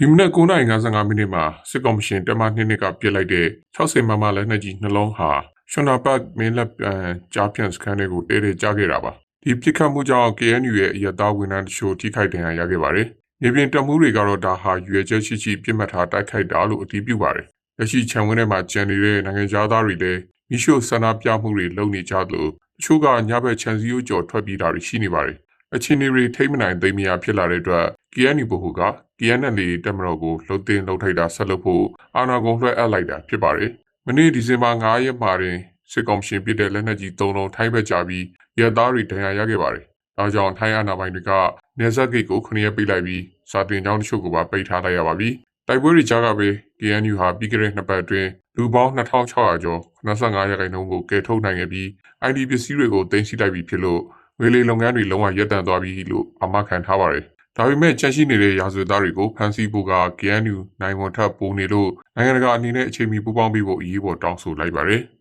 ဒီမနက်9:55မိနစ်မှာစစ်ကောင်ရှင်တမ2နှစ်ကပြစ်လိုက်တဲ့60မမလက်နက်ကြီးနှလုံးဟာရှွန်နာပတ်မင်းလက်ပြန်ကြားဖြန့်စခန်းတွေကိုတဲတဲကြားခဲ့တာပါဒီပြစ်ခတ်မှုကြောင့် KNU ရဲ့အရတားဝန်ထမ်းတချို့ထိခိုက်ဒဏ်ရာရခဲ့ပါတယ်မြေပြင်တပ်မှုတွေကတော့ဒါဟာရွေချက်ရှိရှိပြစ်မှတ်ထားတိုက်ခိုက်တာလို့အတည်ပြုပါတယ်လက်ရှိခြံဝင်းထဲမှာကြံနေတဲ့နိုင်ငံသားတွေလည်းမိရှုဆန္ဒပြမှုတွေလုပ်နေကြသလိုတချို့ကညဘက်ခြံစည်းရိုးကျော်ထွက်ပြေးတာတွေရှိနေပါတယ်အချင်းတွေထိမ့်မနိုင်သိမ်းမရဖြစ်လာတဲ့အတွက် KNU ဘဟုက KNL တက်မတော်ကိုလှုပ်တင်လှုပ်ထိုက်တာဆက်လုပ်ဖို့အာဏာကုန်လွှဲအပ်လိုက်တာဖြစ်ပါတယ်။မနေ့ဒီဇင်ဘာ9ရက်မှာတွင်စစ်ကောင်ရှင်ပြစ်တဲ့လက်နက်ကြီး၃လုံးထိုင်းဘက်ကြပြီးရဲသားတွေဒဏ်ရာရခဲ့ပါတယ်။ဒါကြောင့်ထိုင်းအာဏာပိုင်တွေကနေဆက်ဂိတ်ကိုခဏရပိတ်လိုက်ပြီးစာတင်ကျောင်းတချို့ကိုပါပိတ်ထားလိုက်ရပါပြီ။တိုက်ပွဲတွေကြားကပဲ KNU ဟာပြီးခဲ့တဲ့နှစ်ပတ်အတွင်းလူပေါင်း2600ကျော်95ရာခိုင်နှုန်းကိုကယ်ထုတ်နိုင်ခဲ့ပြီး ID ပစ္စည်းတွေကိုတင်စီလိုက်ပြီးဖြစ်လို့ငွေလေလုပ်ငန်းတွေလုံးဝရပ်တန့်သွားပြီလို့အမခံထားပါတယ်။ ဒါပေမဲ့ချန်ရှိနေတဲ့ရာဇဝတ်သားတွေကိုဖမ်းဆီးဖို့က KNU နိုင်ဝန်ထပ်ပိုးနေလို့နိုင်ငံတကာအနေနဲ့အခြေမီပူးပေါင်းပြီးဖို့အရေးပေါ်တောင်းဆိုလိုက်ပါတယ်။